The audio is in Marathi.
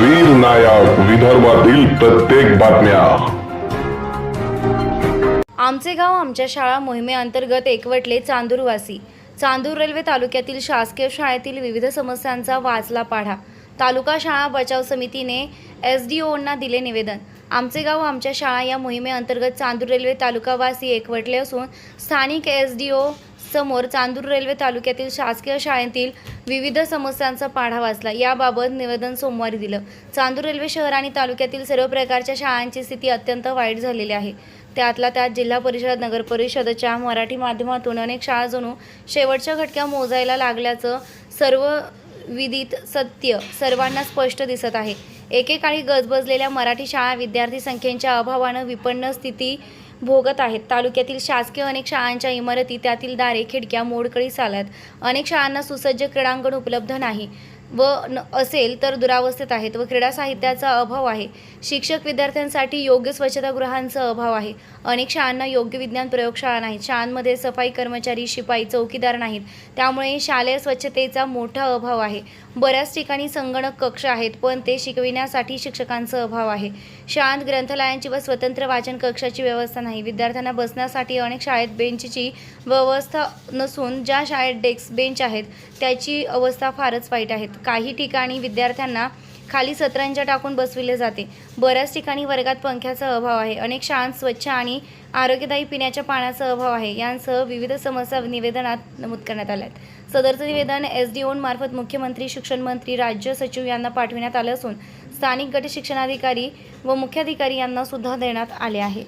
वीर नायक विदर्भातील प्रत्येक बातम्या. आमचे गाव आमच्या शाळा मोहिमेअंतर्गत एकवटले चांदूरवासी. चांदूर रेल्वे तालुक्यातील शासकीय शाळेतील विविध समस्यांचा वाचला पाढा. तालुका शाळा बचाव समितीने एस डी ओंना दिले निवेदन. आमचे गाव आमच्या शाळा या मोहिमेअंतर्गत चांदूर रेल्वे तालुकावासी एकवटले असून स्थानिक एस डी ओ समोर चांदूर रेल्वे तालुक्यातील शासकीय शाळेतील विविध समस्यांचा पाढा वाचला. याबाबत निवेदन सोमवारी दिलं. चांदूर रेल्वे शहर आणि तालुक्यातील सर्व प्रकारच्या शाळांची स्थिती अत्यंत वाईट झालेली आहे. त्यातला त्यात जिल्हा परिषद नगर परिषदच्या मराठी माध्यमातून अनेक शाळा जणू शेवटच्या घटक्या मोजायला लागल्याचं सर्व विदित सत्य सर्वांना स्पष्ट दिसत आहे. एकेकाळी गजबजलेल्या मराठी शाळा विद्यार्थी संख्येच्या अभावानं विपन्न स्थिती भोगत आहेत. तालुक्यातील शासकीय अनेक शाळांच्या इमारती त्यातील दारे खिडक्या मोडकळीस आल्यात अनेक शाळांना सुसज्ज क्रीडांगण उपलब्ध नाही. व न असेल तर दुरावस्थेत आहेत व क्रीडा साहित्याचा अभाव आहे. शिक्षक विद्यार्थ्यांसाठी योग्य स्वच्छतागृहांचा अभाव आहे. अनेक शाळांना योग्य विज्ञान प्रयोगशाळा नाहीत. शाळांमध्ये सफाई कर्मचारी शिपाई चौकीदार नाहीत. त्यामुळे शालेय स्वच्छतेचा मोठा अभाव आहे. बऱ्याच ठिकाणी संगणक कक्ष आहेत पण ते शिकविण्यासाठी शिक्षकांचा अभाव आहे. शाळांत ग्रंथालयांची व स्वतंत्र वाचन कक्षाची व्यवस्था नाही. विद्यार्थ्यांना बसण्यासाठी अनेक शाळेत बेंचची व्यवस्था नसून ज्या शाळेत डेस्क बेंच आहेत त्याची अवस्था फारच वाईट आहेत काही ठिकाणी विद्यार्थ्यांना खाली सत्रांच्या टाकून बसविले जाते. बऱ्याच ठिकाणी वर्गात पंख्याचा अभाव आहे. अनेक शाळांत स्वच्छ आणि आरोग्यदायी पिण्याच्या पाण्याचा अभाव आहे. यांसह विविध समस्या निवेदनात नमूद करण्यात आल्या आहेत सदरचं निवेदन एस डी ओनमार्फत मुख्यमंत्री शिक्षण मंत्री राज्य सचिव यांना पाठविण्यात आलं असून स्थानिक गट शिक्षणाधिकारी व मुख्याधिकारी यांना सुद्धा देण्यात आले आहे.